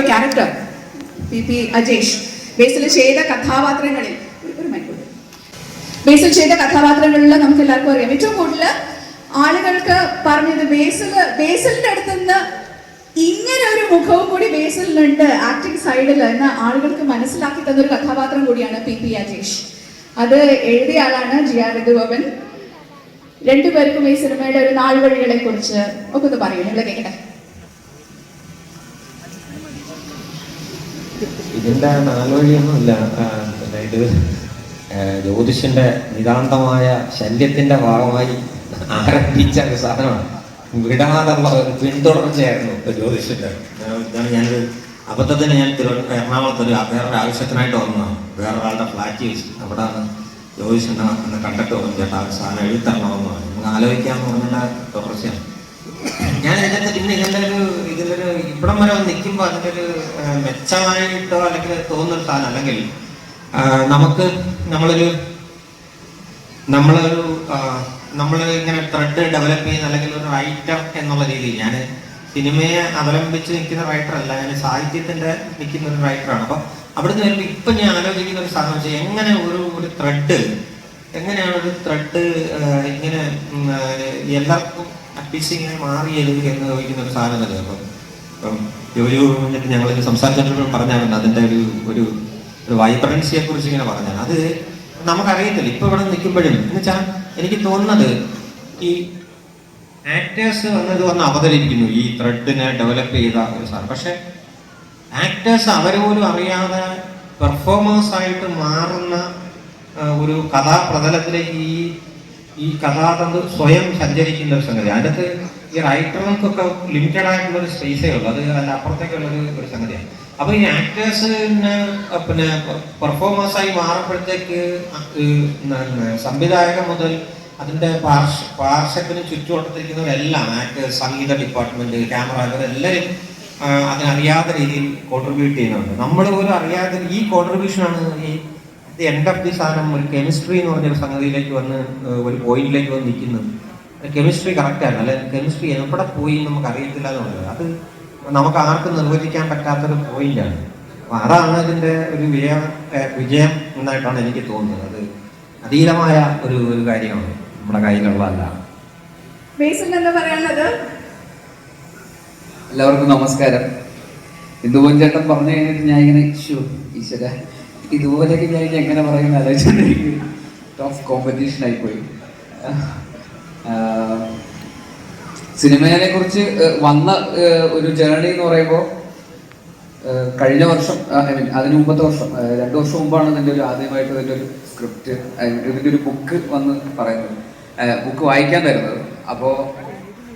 Your character P P Ajesh Basil ചെയ്ത കഥാപാത്രങ്ങളിൽ ഒരു- ബേസിൽ ചെയ്ത കഥാപാത്രങ്ങളിൽ നമുക്ക് എല്ലാവർക്കും അറിയാം. ഏറ്റവും കൂടുതൽ ആളുകൾക്ക് പറഞ്ഞത് ബേസിൽ ബേസിലിന്റെ അടുത്ത് നിന്ന് ഇങ്ങനെ ഒരു മുഖവും കൂടി ബേസിലുണ്ട് ആക്ടിംഗ് സൈഡിൽ എന്ന് ആളുകൾക്ക് മനസ്സിലാക്കി തന്ന ഒരു കഥാപാത്രം കൂടിയാണ് പി പി അജേഷ് അത് എഴുതിയ ആളാണ് ജി ആർ രഘുഗോപൻ. രണ്ടുപേർക്കും ഈ സിനിമയുടെ ഒരു നാൾ വഴികളെ കുറിച്ച് ഒക്കെ ഒന്ന് പറയൂ. നിങ്ങൾ കേൾക്കട്ടെ. ഇതിന്റെ നാലുവഴിയൊന്നുമില്ല പിന്നെ ഇത് ആ, ജ്യോതിഷന്റെ നിതാന്തമായ ശല്യത്തിന്റെ ഭാഗമായി ആരംഭിച്ച ഒരു സാധനമാണ്. വിടാതുള്ള ഒരു പിന്തുടർച്ചയായിരുന്നു ഇതാണ് ഞാനൊരു അബദ്ധത്തിന് ഞാൻ തിരു എറണാകുളത്ത് ഒരു വേറൊരു ആവശ്യത്തിനായിട്ട് വന്നതാണ്. വേറൊരാളുടെ ഫ്ലാറ്റ് വെച്ച് അവിടെയാണ് ജ്യോതിഷനെ കണ്ടക്ട് പറഞ്ഞു ചേട്ടാ സാധനം എഴുതി തരണമെന്ന് പറഞ്ഞു. നമുക്ക് ആലോചിക്കാമെന്ന് പറഞ്ഞാൽ തുടർച്ചയാണ്. ഞാൻ ഇതിന്റെ പിന്നെ ഇതിന്റെ ഒരു ഇതിലൊരു ഇവിടം വരെ നിൽക്കുമ്പോൾ അതിന്റെ ഒരു മെച്ചമായിട്ടോ അല്ലെങ്കിൽ തോന്നുന്ന സാധനം അല്ലെങ്കിൽ നമുക്ക് നമ്മളൊരു നമ്മളൊരു നമ്മൾ ഇങ്ങനെ ത്രെഡ് ഡെവലപ്പ് ചെയ്യുന്ന അല്ലെങ്കിൽ ഒരു റൈറ്റർ എന്നുള്ള രീതിയിൽ ഞാൻ സിനിമയെ അവലംബിച്ച് നിൽക്കുന്ന റൈറ്റർ അല്ല ഞാൻ സാഹിത്യത്തിന്റെ നിൽക്കുന്ന ഒരു റൈറ്ററാണ് അപ്പൊ അവിടുന്ന് വരുമ്പോൾ ഇപ്പൊ ഞാൻ ആലോചിക്കുന്ന ഒരു സാധനം വെച്ചാൽ എങ്ങനെ ഒരു ഒരു ത്രെഡ് എങ്ങനെയാണ് ഒരു ത്രെഡ് ഇങ്ങനെ എല്ലാവർക്കും അപ്പീസ് ഇങ്ങനെ മാറിയത് എന്ന് ചോദിക്കുന്ന ഒരു സാധനം തന്നെ അപ്പം ഇപ്പം ജോലി കഴിഞ്ഞിട്ട് ഞങ്ങൾ സംസാരിച്ചപ്പോൾ പറഞ്ഞാണ് അതിന്റെ ഒരു ഒരു ഒരു വൈബ്രൻസിയെ കുറിച്ച് ഇങ്ങനെ പറഞ്ഞാണ്. അത് നമുക്കറിയത്തില്ല. ഇപ്പം ഇവിടെ നിൽക്കുമ്പോഴും എന്ന് വെച്ചാൽ എനിക്ക് തോന്നുന്നത് ഈ ആക്ടേഴ്സ് വന്നത് വന്ന് അവതരിപ്പിക്കുന്നു ഈ ത്രെഡിനെ ഡെവലപ്പ് ചെയ്ത ഒരു സാധനം. പക്ഷെ ആക്ടേഴ്സ് അവർ പോലും അറിയാതെ പെർഫോമേഴ്സ് ആയിട്ട് മാറുന്ന ഒരു കഥാപ്രതലത്തിലേക്ക് ഈ ഈ കഥാതന്ത് സ്വയം സഞ്ചരിക്കുന്ന ഒരു സംഗതി. അതിനകത്ത് ഈ റൈറ്റർക്കൊക്കെ ലിമിറ്റഡ് ആയിട്ടുള്ള ഒരു സ്പേസേ ഉള്ളൂ. അത് അതിന്റെ അപ്പുറത്തേക്കുള്ളൊരു ഒരു സംഗതിയാണ്. അപ്പൊ ഈ ആക്ടേഴ്സിന് പിന്നെ പെർഫോമൻസ് ആയി മാറുമ്പോഴത്തേക്ക് സംവിധായകൻ മുതൽ അതിന്റെ പാർശ്വ പാർശ്വത്തിന് ചുറ്റുവട്ടത്തിരിക്കുന്നവരെല്ലാം ആക്ടേഴ്സ് സംഗീത ഡിപ്പാർട്ട്മെന്റ് ക്യാമറ ഇവരെല്ലാവരും അതിനറിയാത്ത രീതിയിൽ കോൺട്രിബ്യൂട്ട് ചെയ്യുന്നുണ്ട് നമ്മൾ പോലും അറിയാത്ത ഈ കോൺട്രിബ്യൂഷനാണ് ഈ ദി എൻഡ് ഓഫ് ദി സാധനം ഒരു കെമിസ്ട്രി എന്ന് പറഞ്ഞൊരു സംഗതിയിലേക്ക് വന്ന് ഒരു പോയിന്റിലേക്ക് വന്ന് നിൽക്കുന്നത് കെമിസ്ട്രി കറക്റ്റ് ആണ്. അല്ലെ കെമിസ്ട്രി എവിടെ പോയി എന്ന് നമുക്ക് അറിയത്തില്ല എന്നുള്ളത് അത് നമുക്ക് ആർക്കും നിർവചിക്കാൻ പറ്റാത്തൊരു പോയിന്റാണ് അപ്പൊ അതാണ് അതിന്റെ ഒരു വിജയം വിജയം എന്നായിട്ടാണ് എനിക്ക് തോന്നുന്നത്. അത് അതീതമായ ഒരു ഒരു കാര്യമാണ് നമ്മുടെ കയ്യിലുള്ളതല്ല. ബേസിൽ എന്ന് പറയാനുള്ളത്? എല്ലാവർക്കും നമസ്കാരം. ഇന്ദുപോൻ ചേട്ടൻ പറഞ്ഞു കഴിഞ്ഞിട്ട് ഞാൻ ഇങ്ങനെ ഷോ ഈശ്വര. ഇതുപോലെയൊക്കെ ഞാൻ എങ്ങനെ പറയുന്ന ആലോചിച്ചിട്ടുണ്ടെങ്കിൽ ടഫ് കോമ്പറ്റീഷൻ ആയിപ്പോയി. സിനിമയെ കുറിച്ച് വന്ന ഒരു ജേർണി എന്ന് പറയുമ്പോൾ കഴിഞ്ഞ വർഷം ഐ മീൻ അതിന് മുമ്പത്തെ വർഷം രണ്ട് വർഷം മുമ്പാണ് ഇതിന്റെ ഒരു ആദ്യമായിട്ട് ഇതിന്റെ ഒരു സ്ക്രിപ്റ്റ് ഇതിന്റെ ഒരു ബുക്ക് വന്ന് പറയുന്നത്. ബുക്ക് വായിക്കാൻ തരുന്നത്. അപ്പോൾ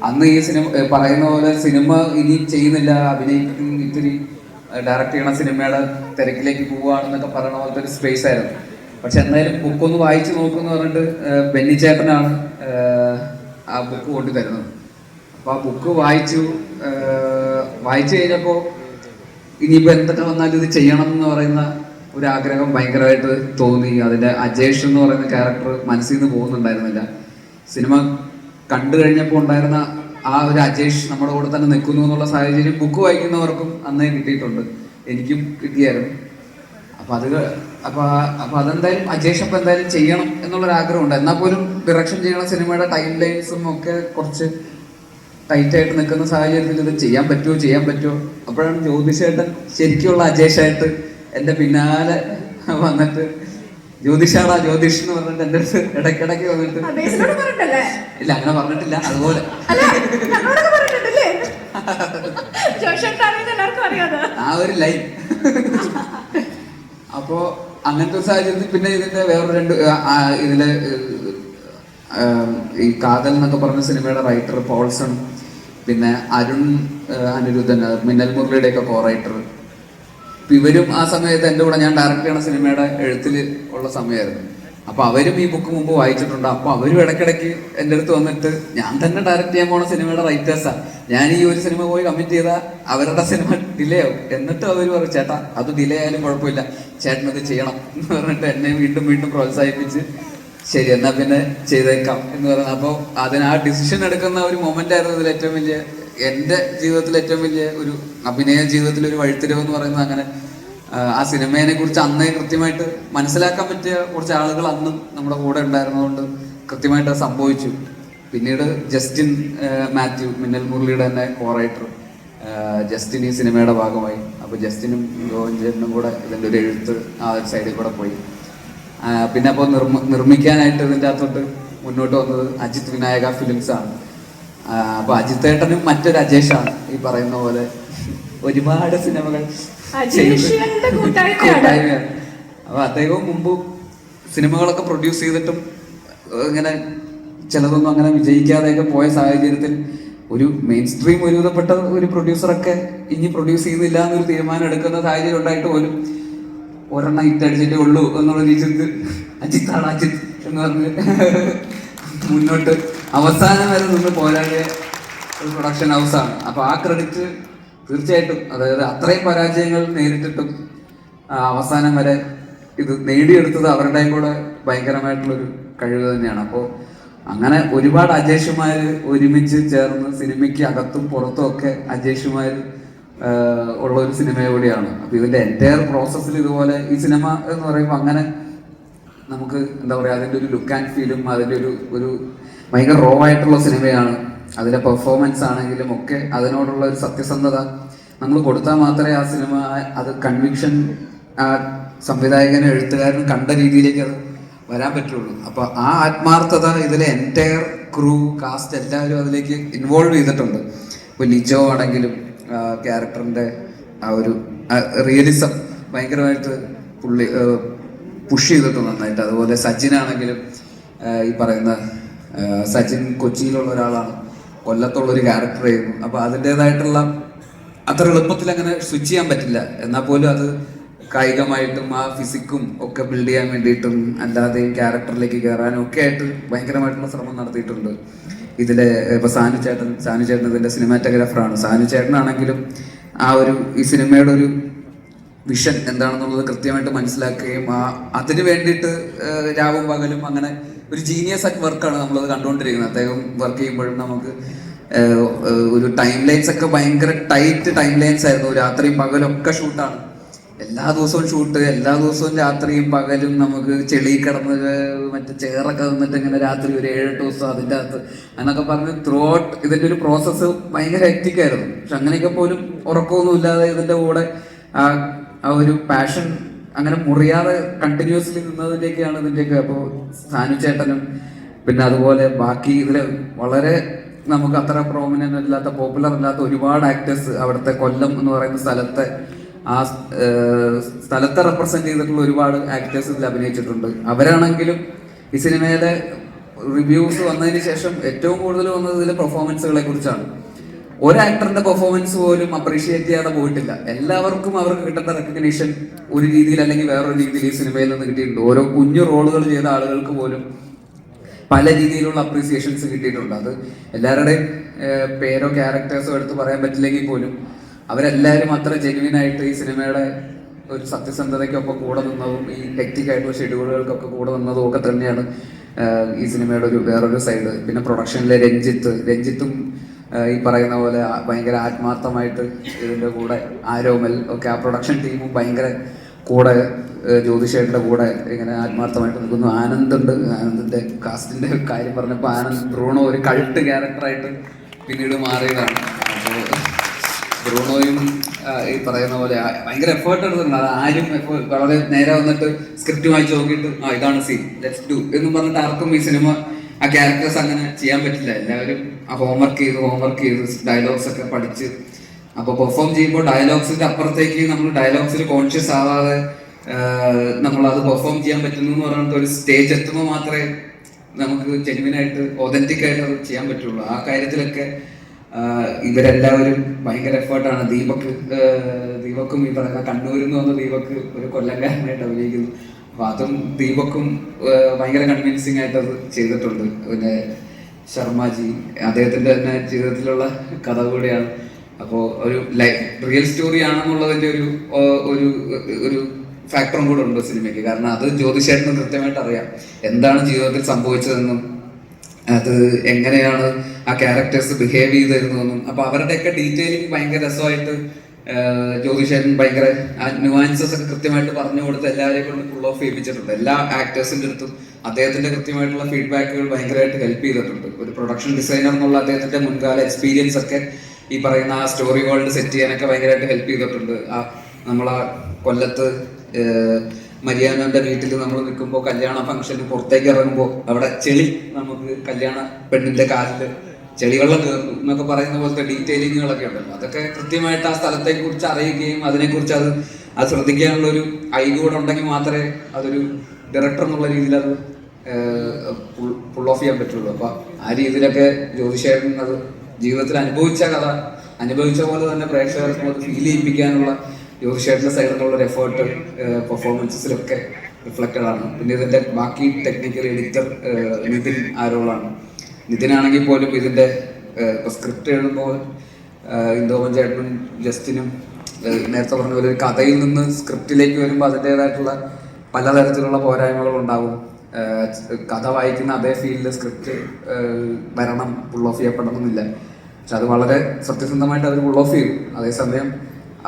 അന്ന് ഈ സിനിമ പറയുന്ന പോലെ സിനിമ ഇനി ചെയ്യുന്നില്ല അഭിനയിക്കുന്ന ഇത്തിരി ഡയറക്റ്റ് ചെയ്യണ സിനിമയുടെ തിരക്കിലേക്ക് പോവുകയാണെന്നൊക്കെ പറയണ പോലത്തെ ഒരു സ്പേസ് ആയിരുന്നു. പക്ഷെ എന്തായാലും ബുക്ക് ഒന്ന് വായിച്ചു നോക്കുമെന്ന് പറഞ്ഞിട്ട് ബെന്നി ചേട്ടനാണ് ആ ബുക്ക് കൊണ്ടു തരുന്നത്. അപ്പൊ ആ ബുക്ക് വായിച്ചു വായിച്ചു കഴിഞ്ഞപ്പോൾ ഇനിയിപ്പോ എന്തൊക്കെ വന്നാലും ഇത് ചെയ്യണം എന്ന് പറയുന്ന ഒരു ആഗ്രഹം ഭയങ്കരമായിട്ട് തോന്നി. അതിന്റെ അജേഷ് എന്ന് പറയുന്ന ക്യാരക്ടർ മനസ്സിൽ നിന്ന് പോകുന്നുണ്ടായിരുന്നില്ല. സിനിമ കണ്ടു കഴിഞ്ഞപ്പോൾ ഉണ്ടായിരുന്ന ആ ഒരു അജേഷ് നമ്മുടെ കൂടെ തന്നെ നിൽക്കുന്നു എന്നുള്ള സാഹചര്യം ബുക്ക് വായിക്കുന്നവർക്കും അന്നേ കിട്ടിയിട്ടുണ്ട്. എനിക്കും കിട്ടിയായിരുന്നു. അപ്പൊ അത് അപ്പോൾ അപ്പൊ അപ്പൊ അതെന്തായാലും അജേഷ് അപ്പൊ എന്തായാലും ചെയ്യണം എന്നുള്ളൊരു ആഗ്രഹമുണ്ട് എന്നാൽ പോലും ഡിറക്ഷൻ ചെയ്യണ സിനിമയുടെ ടൈം ലൈൻസും ഒക്കെ കുറച്ച് ടൈറ്റായിട്ട് നിൽക്കുന്ന സാഹചര്യത്തിൽ ഇത് ചെയ്യാൻ പറ്റുമോ ചെയ്യാൻ പറ്റുമോ അപ്പോഴാണ് ജ്യോതിഷേട്ടൻ ശരിക്കുള്ള അജേഷായിട്ട് എന്റെ പിന്നാലെ വന്നിട്ട് ജ്യോതിഷാടാ ജ്യോതിഷ് എന്ന് പറഞ്ഞിട്ട് എന്റെ അടുത്ത് ഇടയ്ക്കിടയ്ക്ക് വന്നിട്ട് ഇല്ല അങ്ങനെ പറഞ്ഞിട്ടില്ല അതുപോലെ. ആ ഒരു ലൈൻ. അപ്പോ അങ്ങനത്തെ ഒരു സാഹചര്യത്തിൽ പിന്നെ ഇതിന്റെ വേറെ രണ്ട് ഇതിൽ ഈ കാതൽ എന്നൊക്കെ പറഞ്ഞ സിനിമയുടെ റൈറ്റർ പോൾസൺ പിന്നെ അരുൺ അനിരുദ്ധൻ മിന്നൽ മുരളിയുടെ ഒക്കെ കോ റൈറ്റർ ഇവരും ആ സമയത്ത് എന്റെ കൂടെ ഞാൻ ഡയറക്റ്റ് ചെയ്യണ സിനിമയുടെ എഴുത്തിൽ ഉള്ള സമയമായിരുന്നു അപ്പൊ അവരും ഈ ബുക്ക് മുമ്പ് വായിച്ചിട്ടുണ്ട്. അപ്പൊ അവരും ഇടയ്ക്കിടയ്ക്ക് എന്റെ അടുത്ത് വന്നിട്ട് ഞാൻ തന്നെ ഡയറക്റ്റ് ചെയ്യാൻ പോണ സിനിമയുടെ റൈറ്റേഴ്സാ ഞാൻ ഈ ഒരു സിനിമ പോയി കമ്മിറ്റ് ചെയ്താൽ അവരുടെ സിനിമ ഡിലേ ആവും. എന്നിട്ട് അവർ പറയും ചേട്ടാ അത് ഡിലേ ആയാലും കുഴപ്പമില്ല. ചേട്ടൻ ചെയ്യണം. എന്ന് പറഞ്ഞിട്ട് എന്നെ വീണ്ടും വീണ്ടും പ്രോത്സാഹിപ്പിച്ച് ശരി എന്നാ പിന്നെ ചെയ്തേക്കാം എന്ന് പറയുന്നത് അപ്പോൾ അതിന് ആ ഡിസിഷൻ എടുക്കുന്ന ഒരു മൊമെന്റ് ആയിരുന്നു ഇതിൽ ഏറ്റവും വലിയ എന്റെ ജീവിതത്തിൽ ഏറ്റവും വലിയ ഒരു അഭിനയ ജീവിതത്തിൽ ഒരു വഴിത്തിരിവ് എന്ന് പറയുന്നത് അങ്ങനെ ആ, സിനിമയെ കുറിച്ച് അന്നേ കൃത്യമായിട്ട് മനസ്സിലാക്കാൻ പറ്റിയ കുറച്ച് ആളുകൾ അന്നും നമ്മുടെ കൂടെ ഉണ്ടായിരുന്നതുകൊണ്ട് കൃത്യമായിട്ട് അത് സംഭവിച്ചു. പിന്നീട് ജസ്റ്റിൻ മാത്യു മിന്നൽ മുരളിയുടെ തന്നെ കോറൈറ്റർ ജസ്റ്റിൻ ഈ സിനിമയുടെ ഭാഗമായി. അപ്പോൾ ജസ്റ്റിനും ഗോവിന്ദനും കൂടെ ഇതിന്റെ ഒരു എഴുത്ത് ആ ഒരു സൈഡിൽ കൂടെ പോയി. പിന്നെ അപ്പോൾ നിർമ്മ നിർമ്മിക്കാനായിട്ട് ഇതിന്റെ അകത്തോട്ട് മുന്നോട്ട് വന്നത് അജിത് വിനായക ഫിലിംസ് ആണ്. അപ്പൊ അജിത്തേട്ടനും മറ്റൊരു അജേഷാണ് ഈ പറയുന്ന പോലെ ഒരുപാട് സിനിമകൾ കൂട്ടായ്മയാണ്. അപ്പൊ അദ്ദേഹവും മുമ്പ് സിനിമകളൊക്കെ പ്രൊഡ്യൂസ് ചെയ്തിട്ടും ഇങ്ങനെ ചിലതൊന്നും അങ്ങനെ വിജയിക്കാതെയൊക്കെ പോയ സാഹചര്യത്തിൽ ഒരു മെയിൻ സ്ട്രീം ഒരുവിധപ്പെട്ട ഒരു പ്രൊഡ്യൂസറൊക്കെ ഇനി പ്രൊഡ്യൂസ് ചെയ്യുന്നില്ല എന്നൊരു തീരുമാനം എടുക്കുന്ന സാഹചര്യം ഉണ്ടായിട്ട് പോലും ഒരെണ്ണം ഹിറ്റ് അടിച്ചിട്ടേ ഉള്ളൂ എന്നുള്ള രീതി അജിത്താണ് അജിത്ത് എന്ന് പറഞ്ഞ് മുന്നോട്ട് അവസാനം വരെ നിന്ന് പോരാടിയ ഒരു പ്രൊഡക്ഷൻ ഹൗസാണ് അപ്പൊ ആ ക്രെഡിറ്റ് തീർച്ചയായിട്ടും അതായത് അത്രയും പരാജയങ്ങൾ നേരിട്ടിട്ടും അവസാനം വരെ ഇത് നേടിയെടുത്തത് അവരുടെയും കൂടെ ഭയങ്കരമായിട്ടുള്ളൊരു കഴിവ് തന്നെയാണ്. അപ്പോൾ അങ്ങനെ ഒരുപാട് അജേഷുമാർ ഒരുമിച്ച് ചേർന്ന് സിനിമയ്ക്ക് അകത്തും പുറത്തും ഒക്കെ അജേഷുമാർ ഉള്ള ഒരു സിനിമ കൂടിയാണ്. അപ്പോൾ ഇതിന്റെ എന്റയർ പ്രോസസ്സിൽ ഇതുപോലെ ഈ സിനിമ എന്ന് പറയുമ്പോൾ അങ്ങനെ നമുക്ക് എന്താ പറയാ അതിന്റെ ഒരു ലുക്ക് ആൻഡ് ഫീലും അതിന്റെ ഒരു ഒരു ഭയങ്കര റോ ആയിട്ടുള്ള സിനിമയാണ്. അതിലെ പെർഫോമൻസ് ആണെങ്കിലും ഒക്കെ അതിനോടുള്ള ഒരു സത്യസന്ധത നമ്മൾ കൊടുത്താൽ മാത്രമേ ആ സിനിമ അത് കൺവിക്ഷൻ സംവിധായകനും എഴുത്തുകാരനും കണ്ട രീതിയിലേക്ക് അത് വരാൻ പറ്റുള്ളൂ. അപ്പോൾ ആ ആത്മാർത്ഥത ഇതിലെ എന്റയർ ക്രൂ കാസ്റ്റ് എല്ലാവരും അതിലേക്ക് ഇൻവോൾവ് ചെയ്തിട്ടുണ്ട്. ഇപ്പൊ ലിജോ ആണെങ്കിലും ക്യാരക്ടറിന്റെ ആ ഒരു റിയലിസം ഭയങ്കരമായിട്ട് പുള്ളി പുഷ് ചെയ്തിട്ടുണ്ട് നന്നായിട്ട്. അതുപോലെ സച്ചിൻ ആണെങ്കിലും ഈ പറയുന്ന സച്ചിൻ കൊച്ചിയിലുള്ള ഒരാളാണ്. കൊല്ലത്തുള്ള ഒരു ക്യാരക്ടർ ആയിരുന്നു. അപ്പൊ അതിന്റെതായിട്ടുള്ള അത്ര എളുപ്പത്തിൽ അങ്ങനെ സ്വിച്ച് ചെയ്യാൻ പറ്റില്ല. എന്നാൽ പോലും അത് കായികമായിട്ടും ആ ഫിസിക്കും ഒക്കെ ബിൽഡ് ചെയ്യാൻ വേണ്ടിയിട്ടും അല്ലാതെയും ക്യാരക്ടറിലേക്ക് കയറാനും ഒക്കെ ആയിട്ട് ഭയങ്കരമായിട്ടുള്ള ശ്രമം നടത്തിയിട്ടുണ്ട്. ഇതിലെ ഇപ്പൊ സാനു ചേട്ടൻ സാനു ചേട്ടൻ ഇതിന്റെ സിനിമാറ്റോഗ്രാഫറാണ് സാനു ചേട്ടനാണെങ്കിലും ആ ഒരു ഈ സിനിമയുടെ ഒരു വിഷൻ എന്താണെന്നുള്ളത് കൃത്യമായിട്ട് മനസ്സിലാക്കുകയും ആ അതിന് വേണ്ടിയിട്ട് രാവും പകലും അങ്ങനെ ഒരു ജീനിയസ് ആക്കി വർക്കാണ് നമ്മളത് കണ്ടുകൊണ്ടിരിക്കുന്നത്. അദ്ദേഹം വർക്ക് ചെയ്യുമ്പോഴും നമുക്ക് ഒരു ടൈം ലൈൻസ് ഒക്കെ ഭയങ്കര ടൈറ്റ് ടൈം ലൈൻസ് ആയിരുന്നു. രാത്രിയും പകലും ഒക്കെ ഷൂട്ടാണ് എല്ലാ ദിവസവും ഷൂട്ട് എല്ലാ ദിവസവും രാത്രിയും പകലും നമുക്ക് ചെളി കിടന്ന് മറ്റേ ചേറൊക്കെ നിന്നിട്ട് ഇങ്ങനെ രാത്രി ഒരു ഏഴെട്ട് ദിവസം അതിന്റെ അകത്ത് അങ്ങനൊക്കെ പറഞ്ഞ് ത്രൂ ഔട്ട് ഇതിന്റെ ഒരു പ്രോസസ്സ് ഭയങ്കര ഹെക്റ്റിക് ആയിരുന്നു. പക്ഷെ അങ്ങനെയൊക്കെ പോലും ഉറക്കമൊന്നും ഇല്ലാതെ ഇതിന്റെ കൂടെ ആ ഒരു പാഷൻ അങ്ങനെ മുറിയാതെ കണ്ടിന്യൂസ്ലി നിന്നതിന്റെയൊക്കെയാണ് ഇതിന്റെയൊക്കെ അപ്പോൾ സാനു ചേട്ടനും പിന്നെ അതുപോലെ ബാക്കി ഇതിൽ വളരെ നമുക്ക് അത്ര പ്രോമിനന്റ് അല്ലാത്ത പോപ്പുലർ അല്ലാത്ത ഒരുപാട് ആക്ടേഴ്സ് അവിടുത്തെ കൊല്ലം എന്ന് പറയുന്ന സ്ഥലത്തെ ആ സ്ഥലത്തെ റെപ്രസെന്റ് ചെയ്തിട്ടുള്ള ഒരുപാട് ആക്ടേഴ്സ് ഇതിൽ അഭിനയിച്ചിട്ടുണ്ട്. അവരാണെങ്കിലും ഈ സിനിമയുടെ റിവ്യൂസ് വന്നതിന് ശേഷം ഏറ്റവും കൂടുതൽ വന്നത് ഇതിലെ പെർഫോമൻസുകളെ കുറിച്ചാണ്. ഒരു ആക്ടറിന്റെ പെർഫോമൻസ് പോലും അപ്രീഷിയേറ്റ് ചെയ്യാതെ പോയിട്ടില്ല. എല്ലാവർക്കും അവർക്ക് കിട്ടുന്ന റെക്കഗ്നീഷൻ ഒരു രീതിയിൽ അല്ലെങ്കിൽ വേറൊരു രീതിയിൽ ഈ സിനിമയിൽ നിന്ന് കിട്ടിയിട്ടുണ്ട്. ഓരോ കുഞ്ഞു റോളുകൾ ചെയ്ത ആളുകൾക്ക് പോലും പല രീതിയിലുള്ള അപ്രീസിയേഷൻസ് കിട്ടിയിട്ടുണ്ട്. അത് എല്ലാവരുടെയും പേരോ ക്യാരക്ടേഴ്സോ എടുത്ത് പറയാൻ പറ്റില്ലെങ്കിൽ പോലും അവരെല്ലാവരും അത്ര ജെന്യൂൻ ആയിട്ട് ഈ സിനിമയുടെ ഒരു സത്യസന്ധതയ്ക്കൊപ്പം കൂടെ നിന്നതും ഈ ഹെക്റ്റിക് ആയിട്ടുള്ള ഷെഡ്യൂളുകൾക്കൊക്കെ കൂടെ നിന്നതും ഒക്കെ തന്നെയാണ് ഈ സിനിമയുടെ ഒരു വേറൊരു സൈഡ് പിന്നെ പ്രൊഡക്ഷനിലെ രഞ്ജിത്ത് രഞ്ജിത്തും ഈ പറയുന്ന പോലെ ഭയങ്കര ആത്മാർത്ഥമായിട്ട് ഇതിന്റെ കൂടെ ആരോമൽ ഒക്കെ ആ പ്രൊഡക്ഷൻ ടീമും ഭയങ്കര കൂടെ ജ്യോതിഷേട്ടന്റെ കൂടെ ഇങ്ങനെ ആത്മാർത്ഥമായിട്ട് നിൽക്കുന്നു. ആനന്ദ് ഉണ്ട്. കാസ്റ്റിന്റെ കാര്യം പറഞ്ഞപ്പോൾ ആനന്ദ് ബ്രൂണോ ഒരു കൾട്ട് ക്യാരക്ടറായിട്ട് പിന്നീട് മാറിയതാണ്. അപ്പോൾ ബ്രൂണോയും ഈ പറയുന്ന പോലെ ഭയങ്കര എഫേർട്ട് എടുത്തിട്ടുണ്ട്. അത് ആരും വളരെ നേരെ വന്നിട്ട് സ്ക്രിപ്റ്റ് വായിച്ച് നോക്കിയിട്ട് ആ ഇതാണ് സീൻ ലെറ്റ്സ് ഡു എന്നും പറഞ്ഞിട്ട് ആർക്കും ഈ സിനിമ ആ ക്യാരക്ടേഴ്സ് അങ്ങനെ ചെയ്യാൻ പറ്റില്ല. എല്ലാവരും ആ ഹോംവർക്ക് ചെയ്ത് ഹോംവർക്ക് ചെയ്ത് ഡയലോഗ്സ് ഒക്കെ പഠിച്ച്. അപ്പൊ പെർഫോം ചെയ്യുമ്പോൾ ഡയലോഗ്സിന്റെ അപ്പുറത്തേക്ക് നമ്മൾ ഡയലോഗ്സിൽ കോൺഷ്യസ് ആവാതെ നമ്മൾ അത് പെർഫോം ചെയ്യാൻ പറ്റുന്നു എന്ന് പറഞ്ഞിട്ട് ഒരു സ്റ്റേജ് എത്തുമ്പോൾ മാത്രമേ നമുക്ക് ജെന്വിൻ ആയിട്ട് ഒതന്റിക് ആയിട്ട് അത് ചെയ്യാൻ പറ്റുള്ളൂ. ആ കാര്യത്തിലൊക്കെ ഇവരെല്ലാവരും ഭയങ്കര എഫേർട്ടാണ് ദീപക് ദീപക്കും ഈ പറയുന്ന കണ്ണൂരിൽ നിന്ന് വന്ന ദീപക് ഒരു കൊല്ലംകാരനായിട്ട് അഭിനയിക്കുന്നു. അപ്പൊ അതും ദീപക്കും ഭയങ്കര കൺവിൻസിങ് ആയിട്ട് അത് ചെയ്തിട്ടുണ്ട്. പിന്നെ ശർമ്മജി അദ്ദേഹത്തിന്റെ തന്നെ ജീവിതത്തിലുള്ള കഥ കൂടിയാണ്. അപ്പോൾ ഒരു ലൈഫ് റിയൽ സ്റ്റോറി ആണെന്നുള്ളതിന്റെ ഒരു ഒരു ഒരു ഫാക്ടറും കൂടെ ഉണ്ട് സിനിമയ്ക്ക്. കാരണം അത് ജ്യോതിഷേട്ടന് കൃത്യമായിട്ട് അറിയാം. എന്താണ് ജീവിതത്തിൽ സംഭവിച്ചതെന്നും അത് എങ്ങനെയാണ് ആ ക്യാരക്ടേഴ്സ് ബിഹേവ് ചെയ്തിരുന്നതെന്നും. അപ്പൊ അവരുടെയൊക്കെ ഡീറ്റെയിലിംഗ് ഭയങ്കര രസമായിട്ട് ജ്യോതിഷേരൻ ഭയങ്കര അഡ്വാൻസസ് ഒക്കെ കൃത്യമായിട്ട് പറഞ്ഞു കൊടുത്ത് എല്ലാവരെയും കൊണ്ട് ഫുൾ ഓഫ് ചെയ്യിപ്പിച്ചിട്ടുണ്ട്. എല്ലാ ആക്ടേഴ്സിന്റെ അടുത്തും അദ്ദേഹത്തിന്റെ കൃത്യമായിട്ടുള്ള ഫീഡ്ബാക്കുകൾ ഭയങ്കരമായിട്ട് ഹെൽപ്പ് ചെയ്തിട്ടുണ്ട്. ഒരു പ്രൊഡക്ഷൻ ഡിസൈനർ എന്നുള്ള അദ്ദേഹത്തിന്റെ മുൻകാല എക്സ്പീരിയൻസ് ഒക്കെ ഈ പറയുന്ന ആ സ്റ്റോറി വേൾഡ് സെറ്റ് ചെയ്യാനൊക്കെ ഭയങ്കരമായിട്ട് ഹെൽപ്പ് ചെയ്തിട്ടുണ്ട്. ആ നമ്മളാ കൊല്ലത്ത് മരിയാനന്റെ വീട്ടിൽ നമ്മൾ നിൽക്കുമ്പോൾ കല്യാണ ഫംഗ്ഷന് പുറത്തേക്ക് ഇറങ്ങുമ്പോൾ അവിടെ ചെളി നമുക്ക് കല്യാണ പെണ്ണിന്റെ കാലിൽ ചെളിവെള്ളം കയറുന്നു എന്നൊക്കെ പറയുന്ന പോലത്തെ ഡീറ്റെയിലിങ്ങുകളൊക്കെ ഉണ്ടല്ലോ. അതൊക്കെ കൃത്യമായിട്ട് ആ സ്ഥലത്തെ കുറിച്ച് അറിയുകയും അതിനെക്കുറിച്ച് അത് അത് ശ്രദ്ധിക്കാനുള്ള ഒരു ഐഡിയ കൂടെ ഉണ്ടെങ്കിൽ മാത്രമേ അതൊരു ഡയറക്ടർ എന്നുള്ള രീതിയിൽ അത് പുൾ ഓഫ് ചെയ്യാൻ പറ്റുള്ളൂ. അപ്പൊ ആ രീതിയിലൊക്കെ ജ്യോതിഷേട്ടൻ അത് ജീവിതത്തിൽ അനുഭവിച്ച കഥ അനുഭവിച്ച പോലെ തന്നെ പ്രേക്ഷകർക്ക് അത് ഫീൽ ചെയ്യിപ്പിക്കാനുള്ള ജ്യോതിഷേരന്റെ സൈഡിൽ നിന്നുള്ള ഒരു എഫേർട്ട് പെർഫോമൻസസിലൊക്കെ റിഫ്ലക്റ്റഡ് ആണ്. പിന്നെ ഇതിന്റെ ബാക്കി ടെക്നിക്കൽ എഡിറ്റർ നിതിൻ ആരോളാണ്. നിതിനാണെങ്കിൽ പോലും ഇതിന്റെ സ്ക്രിപ്റ്റ് എഴുതുമ്പോൾ ഇന്ദോമൻ ചേട്ടനും ജസ്റ്റിനും നേരത്തെ പറഞ്ഞ പോലെ ഒരു കഥയിൽ നിന്ന് സ്ക്രിപ്റ്റിലേക്ക് വരുമ്പോൾ അതിന്റെതായിട്ടുള്ള പലതരത്തിലുള്ള പോരായ്മകൾ ഉണ്ടാവും. കഥ വായിക്കുന്ന അതേ ഫീൽഡിൽ സ്ക്രിപ്റ്റ് വരണം പുൾ ഓഫ് ചെയ്യപ്പെടണമെന്നില്ല. പക്ഷെ അത് വളരെ സത്യസന്ധമായിട്ട് അവർ പുൾ ഓഫ് ചെയ്യും. അതേസമയം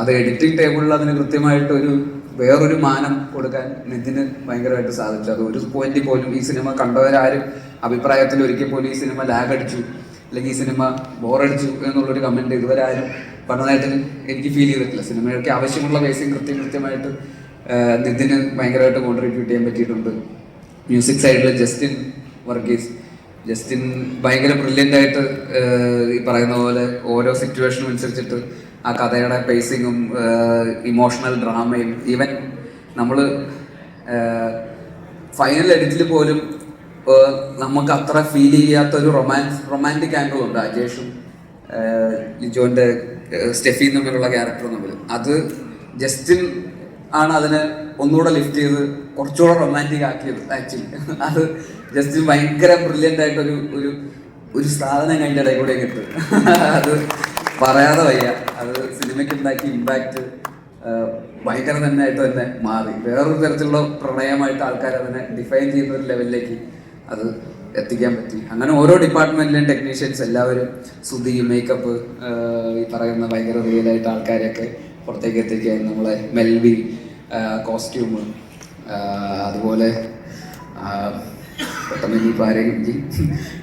അത് എഡിറ്റിംഗ് ടേബിളിൽ അതിന് കൃത്യമായിട്ട് ഒരു വേറൊരു മാനം കൊടുക്കാൻ നിതിന് ഭയങ്കരമായിട്ട് സാധിച്ചു. അത് ഒരു പോയിന്റിൽ പോലും ഈ സിനിമ കണ്ടവരാരും അഭിപ്രായത്തിൽ ഒരിക്കൽ പോലും ഈ സിനിമ ലാഗ് അടിച്ചു അല്ലെങ്കിൽ ഈ സിനിമ ബോറടിച്ചു എന്നുള്ളൊരു കമന്റ് ഇതുവരെ ആരും പറഞ്ഞതായിട്ട് എനിക്ക് ഫീൽ ചെയ്തിട്ടില്ല. സിനിമയ്ക്ക് ആവശ്യമുള്ള ബേസിങ് കൃത്യം കൃത്യമായിട്ട് നിതിന് ഭയങ്കരമായിട്ട് കോൺട്രിബ്യൂട്ട് ചെയ്യാൻ പറ്റിയിട്ടുണ്ട്. മ്യൂസിക് സൈഡിൽ ജസ്റ്റിൻ വർഗീസ് ജസ്റ്റിൻ ഭയങ്കര ബ്രില്യന്റ് ആയിട്ട് ഈ പറയുന്ന പോലെ ഓരോ സിറ്റുവേഷനും അനുസരിച്ചിട്ട് ആ കഥയുടെ പേസിങ്ങും ഇമോഷണൽ ഡ്രാമയും ഈവൻ നമ്മൾ ഫൈനൽ എഡിറ്റിൽ പോലും നമുക്ക് അത്ര ഫീൽ ചെയ്യാത്ത ഒരു റൊമാൻസ് റൊമാന്റിക് ആംഗിൾ ഉണ്ട് അജേഷും ലിജോന്റെ സ്റ്റെഫിയും തമ്മിലുള്ള ക്യാരക്ടർ തമ്മിൽ അത് ജസ്റ്റിൻ ആണ് അതിനെ ഒന്നുകൂടെ ലിഫ്റ്റ് ചെയ്ത് കുറച്ചുകൂടെ റൊമാന്റിക് ആക്കിയത് ആക്ച്വലി അത് ജസ്റ്റിൻ ഭയങ്കര ബ്രില്യന്റ് ആയിട്ടൊരു ഒരു ഒരു സാധനം കഴിഞ്ഞ ഇടയിൽ കൂടെ കിട്ടും അത് പറയാതെ വയ്യ. അത് സിനിമയ്ക്ക് ഉണ്ടാക്കിയ ഇമ്പാക്റ്റ് ഭയങ്കര തന്നെ ആയിട്ട് തന്നെ മാറി. വേറൊരു തരത്തിലുള്ള പ്രണയമായിട്ട് ആൾക്കാർ അതിനെ ഡിഫൈൻ ചെയ്യുന്ന ഒരു ലെവലിലേക്ക് അത് എത്തിക്കാൻ പറ്റി. അങ്ങനെ ഓരോ ഡിപ്പാർട്ട്മെന്റിലെയും ടെക്നീഷ്യൻസ് എല്ലാവരും സുതി മേക്കപ്പ് ഈ പറയുന്ന ഭയങ്കര റിയലായിട്ട് ആൾക്കാരെയൊക്കെ പുറത്തേക്ക് എത്തിക്കാൻ നമ്മളെ മെൽവി കോസ്റ്റ്യൂം അതുപോലെ പെട്ടെന്ന് ഇനി ആരെയും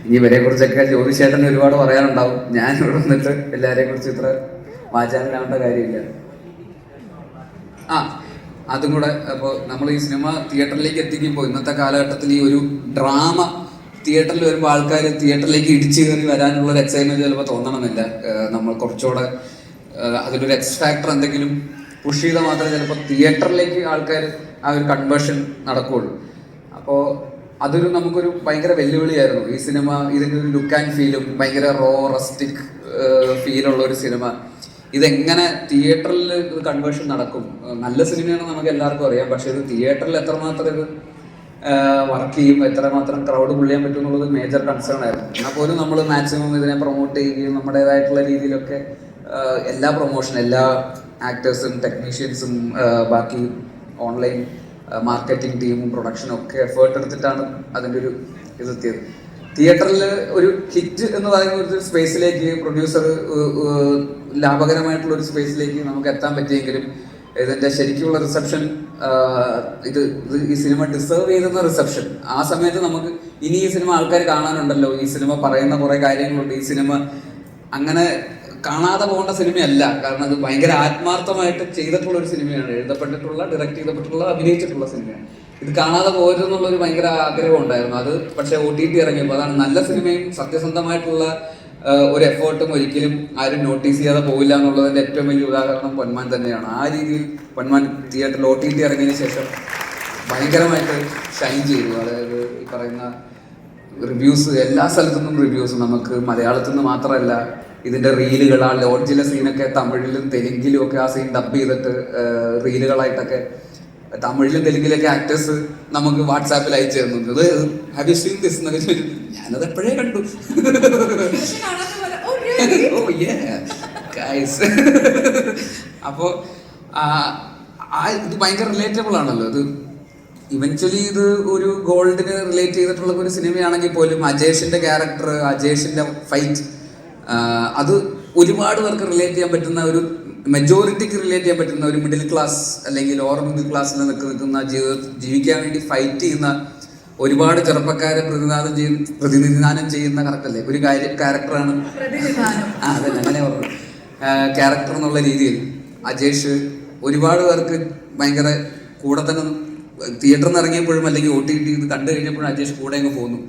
ഇനി ഇവരെ കുറിച്ചൊക്കെ ജ്യോതിഷേട്ടന് ഒരുപാട് പറയാനുണ്ടാവും. ഞാൻ ഇവിടെ വന്നിട്ട് എല്ലാവരെയും കുറിച്ച് ഇത്ര വാചാനാവേണ്ട കാര്യമില്ല. ആ അതും കൂടെ അപ്പോൾ നമ്മൾ ഈ സിനിമ തിയേറ്ററിലേക്ക് എത്തിക്കുമ്പോൾ ഇന്നത്തെ കാലഘട്ടത്തിൽ ഈ ഒരു ഡ്രാമ തിയേറ്ററിൽ വരുമ്പോൾ ആൾക്കാർ തിയേറ്ററിലേക്ക് ഇടിച്ചു കയറി വരാനുള്ള ഒരു എക്സൈറ്റ്മെന്റ് ചിലപ്പോൾ തോന്നണമെന്നില്ല. നമ്മൾ കുറച്ചുകൂടെ അതിലൊരു എക്സ് ഫാക്ടർ എന്തെങ്കിലും പുഷ് ചെയ്താൽ മാത്രമേ ചിലപ്പോൾ തിയേറ്ററിലേക്ക് ആൾക്കാർ ആ ഒരു കൺവേർഷൻ നടക്കുകയുള്ളൂ അപ്പോൾ അതൊരു നമുക്കൊരു ഭയങ്കര വെല്ലുവിളിയായിരുന്നു. ഈ സിനിമ ഇതിന്റെ ഒരു ലുക്ക് ആൻഡ് ഫീലും ഭയങ്കര റോ റസ്റ്റിക് ഫീലുള്ള ഒരു സിനിമ. ഇതെങ്ങനെ തിയേറ്ററിൽ ഇത് കൺവേർഷൻ നടക്കും? നല്ല സിനിമയാണ് നമുക്ക് എല്ലാവർക്കും അറിയാം. പക്ഷെ ഇത് തിയേറ്ററിൽ എത്രമാത്രം ഇത് വർക്ക് ചെയ്യും എത്രമാത്രം ക്രൗഡ് പുള്ളിയാൻ പറ്റും എന്നുള്ളത് മേജർ കൺസേൺ ആയിരുന്നു. എന്നാൽ പോലും നമ്മൾ മാക്സിമം ഇതിനെ പ്രൊമോട്ട് ചെയ്യുകയും നമ്മുടേതായിട്ടുള്ള രീതിയിലൊക്കെ എല്ലാ പ്രൊമോഷൻ എല്ലാ ആക്ടേഴ്സും ടെക്നീഷ്യൻസും ബാക്കി ഓൺലൈൻ മാർക്കറ്റിംഗ് ടീമും പ്രൊഡക്ഷനും ഒക്കെ എഫേർട്ട് എടുത്തിട്ടാണ് അതിന്റെ ഒരു ഇതെത്തിയത് തിയേറ്ററിൽ ഒരു ഹിറ്റ് എന്ന് പറയുന്ന ഒരു സ്പേസിലേക്ക് പ്രൊഡ്യൂസർ ലാഭകരമായിട്ടുള്ള ഒരു സ്പേസിലേക്ക് നമുക്ക് എത്താൻ പറ്റിയെങ്കിലും ഇതിന്റെ ശരിക്കുള്ള റിസപ്ഷൻ ഇത് ഈ സിനിമ ഡിസേർവ് ചെയ്യുന്ന റിസപ്ഷൻ. ആ സമയത്ത് നമുക്ക് ഇനി ഈ സിനിമ ആൾക്കാർ കാണാനുണ്ടല്ലോ. ഈ സിനിമ പറയുന്ന കുറേ കാര്യങ്ങളുണ്ട്. ഈ സിനിമ അങ്ങനെ കാണാതെ പോകേണ്ട സിനിമയല്ല. കാരണം അത് ഭയങ്കര ആത്മാർത്ഥമായിട്ട് ചെയ്തിട്ടുള്ള ഒരു സിനിമയാണ്. എഴുതപ്പെട്ടിട്ടുള്ള ഡയറക്ട് ചെയ്തപ്പെട്ടിട്ടുള്ള അഭിനയിച്ചിട്ടുള്ള സിനിമയാണ്. ഇത് കാണാതെ പോരുന്നുള്ളൊരു ഭയങ്കര ആഗ്രഹം ഉണ്ടായിരുന്നു അത് പക്ഷേ ഒ ടി ടി ഇറങ്ങിയപ്പോൾ അതാണ് നല്ല സിനിമയും സത്യസന്ധമായിട്ടുള്ള ഒരു എഫേർട്ടും ഒരിക്കലും ആരും നോട്ടീസ് ചെയ്യാതെ പോവില്ല എന്നുള്ളതിന്റെ ഏറ്റവും വലിയ ഉദാഹരണം പൊന്മാൻ തന്നെയാണ്. ആ രീതിയിൽ പൊന്മാൻ തിയേറ്ററിൽ ഒ ടി ടി ഇറങ്ങിയതിന് ശേഷം ഭയങ്കരമായിട്ട് ഷൈൻ ചെയ്തു. അതായത് ഈ പറയുന്ന റിവ്യൂസ് എല്ലാ സ്ഥലത്തു നിന്നും റിവ്യൂസ് നമുക്ക് മലയാളത്തിൽ നിന്ന് മാത്രമല്ല ഇതിന്റെ റീലുകൾ ആ ലോഡ്ജിലെ സീനൊക്കെ തമിഴിലും തെലുങ്കിലും ഒക്കെ ആ സീൻ ഡബ് ചെയ്തിട്ട് റീലുകളായിട്ടൊക്കെ തമിഴിലും തെലുങ്കിലൊക്കെ ആക്ടേഴ്സ് നമുക്ക് വാട്സാപ്പിൽ അയച്ചു തരുന്നുണ്ട് ഹാവ് യു സീൻ ദിസ് എന്നൊക്കെ ചോദിച്ചു. ഞാനത് എപ്പോഴേ കണ്ടു? പോലെ, "Oh, ഗൈസ് ഇത് ഭയങ്കര റിലേറ്റബിൾ ആണല്ലോ. ഇത് ഇവൻച്വലി ഇത് ഒരു ഗോൾഡിന് റിലേറ്റ് ചെയ്തിട്ടുള്ള ഒരു സിനിമയാണെങ്കിൽ പോലും അജേഷിന്റെ ക്യാരക്ടർ അജേഷിന്റെ ഫൈറ്റ് അത് ഒരുപാട് പേർക്ക് റിലേറ്റ് ചെയ്യാൻ പറ്റുന്ന ഒരു മെജോറിറ്റിക്ക് റിലേറ്റ് ചെയ്യാൻ പറ്റുന്ന ഒരു മിഡിൽ ക്ലാസ് അല്ലെങ്കിൽ ലോവർ മിഡിൽ ക്ലാസ്സിൽ നിൽക്കുന്ന നിൽക്കുന്ന ജീവിത ജീവിക്കാൻ വേണ്ടി ഫൈറ്റ് ചെയ്യുന്ന ഒരുപാട് ചെറുപ്പക്കാരെ പ്രതിനിധാനം ചെയ്യുന്ന പ്രതിനിധാനം ചെയ്യുന്ന കറക്റ്റല്ലേ ഒരു കാര്യ ക്യാരക്ടറാണ് ആ അങ്ങനെ പറഞ്ഞു ക്യാരക്ടർ എന്നുള്ള രീതിയിൽ അജേഷ് ഒരുപാട് പേർക്ക് ഭയങ്കര കൂടെ തന്നെ തിയേറ്ററിൽ നിന്ന് ഇറങ്ങിയപ്പോഴും അല്ലെങ്കിൽ ഒ ടി ടി ഇത് കണ്ടു കഴിഞ്ഞപ്പോഴും അജേഷ് കൂടെ അങ്ങ് പോന്നു.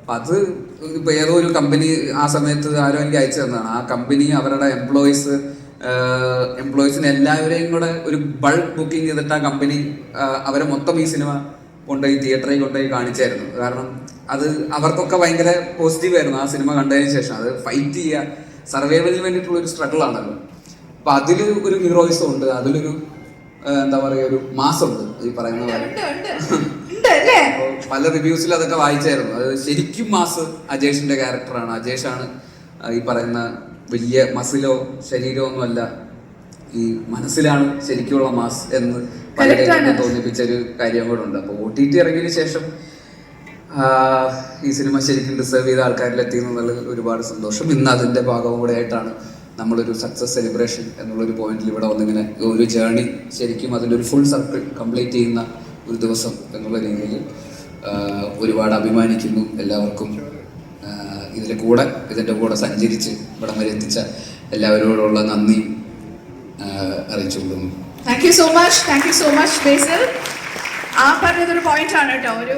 അപ്പം അത് ഇപ്പോൾ ഏതോ ഒരു കമ്പനി ആ സമയത്ത് ആരോ എനിക്ക് അയച്ചു തന്നതാണ്. ആ കമ്പനി അവരുടെ എംപ്ലോയീസ് എംപ്ലോയീസിന് എല്ലാവരെയും കൂടെ ഒരു ബൾക്ക് ബുക്കിംഗ് ചെയ്തിട്ട് ആ കമ്പനി അവരെ മൊത്തം ഈ സിനിമ കൊണ്ടുപോയി തിയേറ്ററിൽ കൊണ്ടുപോയി കാണിച്ചായിരുന്നു. കാരണം അത് അവർക്കൊക്കെ ഭയങ്കര പോസിറ്റീവ് ആയിരുന്നു ആ സിനിമ കണ്ടതിന് ശേഷം. അത് ഫൈറ്റ് ചെയ്യുക സർവൈവലിന് വേണ്ടിയിട്ടുള്ള ഒരു സ്ട്രഗിൾ ആണല്ലോ. അപ്പൊ അതിൽ ഒരു ഹീറോയിസം ഉണ്ട് അതിലൊരു എന്താ പറയുക ഒരു മാസം ഉണ്ട് ഈ പറയുന്ന പോലെ റിവ്യൂസിൽ അതൊക്കെ വായിച്ചായിരുന്നു. അത് ശരിക്കും മാസ് അജേഷിന്റെ ക്യാരക്ടറാണ് അജേഷാണ് ഈ പറയുന്ന വലിയ മസിലോ ശരീരമോ ഒന്നുമല്ല. ഈ മനസ്സിലാണ് ശരിക്കുള്ള മാസ് എന്ന് പലരും പലരെയും തോന്നിപ്പിച്ച ഒരു കാര്യം കൂടെ ഉണ്ട്. അപ്പോൾ ഒ ടി ടി ഇറങ്ങിയതിന് ശേഷം ഈ സിനിമ ശരിക്കും ഡിസേർവ് ചെയ്ത ആൾക്കാരിൽ എത്തി എന്നുള്ളത് ഒരുപാട് സന്തോഷം. ഇന്ന് അതിന്റെ ഭാഗവും കൂടെ ആയിട്ടാണ് നമ്മളൊരു സക്സസ് സെലിബ്രേഷൻ എന്നുള്ളൊരു പോയിന്റിൽ ഇവിടെ വന്നിങ്ങനെ ഒരു ജേർണി ശരിക്കും അതിന്റെ ഒരു ഫുൾ സർക്കിൾ കംപ്ലീറ്റ് ചെയ്യുന്ന ഒരു ദിവസം എന്നുള്ള രീതിയിൽ ഒരുപാട് അഭിമാനിക്കുന്നു എല്ലാവർക്കും. ഇതിന്റെ കൂടെ ഇതിന്റെ കൂടെ സഞ്ചരിച്ച് ഇവിടം വരെ എത്തിച്ച എല്ലാവരോടുള്ള നന്ദി അറിയിച്ചുകൊള്ളുന്നു. Thank you so much thank you so much Basil ആ പറഞ്ഞതൊരു പോയിന്റ് ആണ് കേട്ടോ. ഒരു